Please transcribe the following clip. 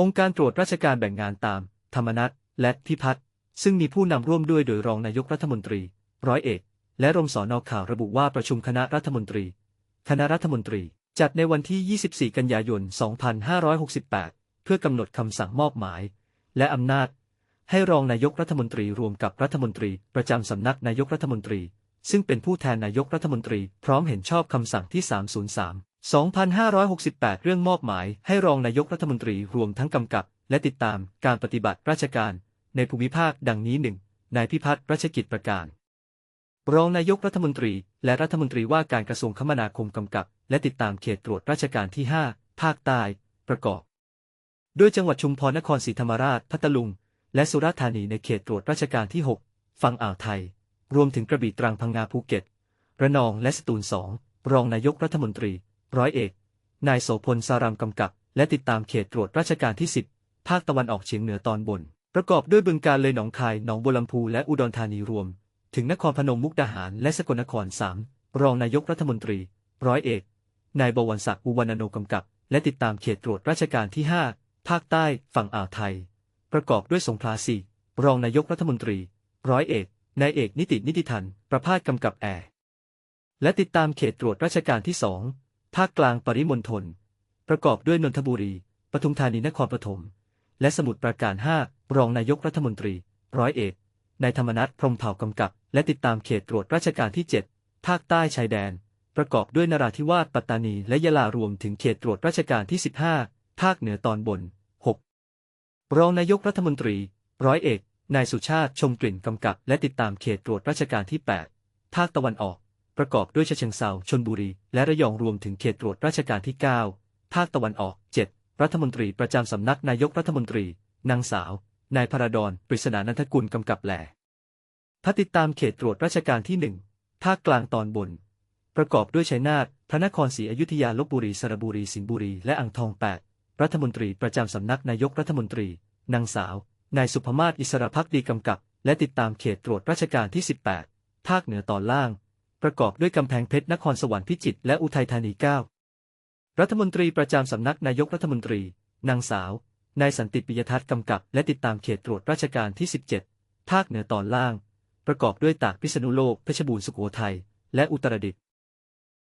องค์การตรวจราชการแบ่งงานตาม ธรรมนัตและพิพัฒน์ซึ่งมีผู้นำร่วมด้วยโดยรองนายกรัฐมนตรี ร้อยเอก และรมสอนอข่าวระบุว่าประชุมคณะรัฐมนตรี คณะรัฐมนตรี จัดในวันที่ 24 กันยายน 2568 เพื่อกำหนดคำสั่งมอบหมาย และอำนาจ ให้รองนายกรัฐมนตรีรวมกับรัฐมนตรี ประจำสำนักนายกรัฐมนตรี ซึ่งเป็นผู้แทนนายกรัฐมนตรี พร้อมเห็นชอบคำสั่งที่ 303 2568 เรื่องมอบหมายให้รองนายกรัฐมนตรีรวมทั้งกำกับ และติดตามการปฏิบัติราชการ ในภูมิภาคดังนี้หนึ่งนายพิพัฒน์รัชกิจประการ รองนายกรัฐมนตรี และรัฐมนตรีว่าการกระทรวงคมนาคมกำกับ และติดตามเขตตรวจราชการที่ 5 ภาคใต้ ประกอบ ด้วยจังหวัดชุมพรนครศรีธรรมราชพัทลุง และสุราษฎร์ธานีในเขตตรวจราชการที่ 6 ฝั่งอ่าวไทย รวมถึงกระบี่ตรังพังงาภูเก็ต ระนองและสตูลสองรองนายกรัฐมนตรี ร้อยเอก นายโสพลสารามกำกับ และติดตามเขตตรวจราชการที่ 10 ภาคตะวันออกเฉียงเหนือตอนบน ประกอบด้วยบึงการเลยหนองคาย หนองบัวลำพู และอุดรธานีรวม ถึงนครพนมมุกดาหาร และสกลนครสามรองนายกรัฐมนตรี ร้อยเอก นายบวรศักดิ์อุวรรณโนกำกับ และติดตามเขตตรวจราชการที่ 5 ภาคใต้ ฝั่งอ่าวไทย ประกอบด้วยสงขลาสี่รองนายกรัฐมนตรี ร้อยเอก นายเอกนิตินิติทัน ประพาสกำกับแอร์และติดตามเขตตรวจราชการที่2 ภาคกลางปริมณฑล ประกอบด้วยนนทบุรี ปทุมธานีนครปฐม และสมุทรปราการ5รองนายกรัฐมนตรี ร้อยเอก นายธรรมนัฐพรมเผ่ากำกับ และติดตามเขตตรวจราชการที่ 7 ภาคใต้ชายแดน ประกอบด้วยนราธิวาส ปัตตานี และยะลารวมถึงเขตตรวจราชการที่ 15 ภาคเหนือตอนบน 6 รองนายกรัฐมนตรี ร้อยเอก นายสุชาติ ชมกลิ่นกำกับ และติดตามเขตตรวจราชการที่ 8 ภาคตะวันออก ประกอบด้วยฉะเชิงเซาชนบุรี และระยองรวมถึงเขตตรวจราชการที่ 9 ภาคตะวันออก 7 รัฐมนตรีประจำสำนักนายกรัฐมนตรี นางสาว นายพระดอนปริศนานันทกุลกำกับแหลพัติดตามเขตตรวจราชการที่ 1 ภาคกลางตอนบน ประกอบด้วยชัยนาทพระนครศรีอยุธยาลบบุรีสระบุรีสิงห์บุรี และอ่างทอง 8 รัฐมนตรีประจำสำนักนายกรัฐมนตรี นางสาว นายสุภมาศอิสระพักดีกำกับ และติดตามเขตตรวจราชการที่ 18 ภาคเหนือตอนล่าง ประกอบด้วยกำแพงเพชรนครสวรรค์พิจิตรและอุทัยธานี 9 รัฐมนตรีประจำสำนักนายกรัฐมนตรี นางสาว นายสันติปิยทัศน์กำกับ และติดตามเขตตรวจราชการที่ 17 ภาคเหนือตอนล่าง ประกอบด้วยตากพิษณุโลกเพชรบูรณ์สุโขทัยและอุตรดิตถ์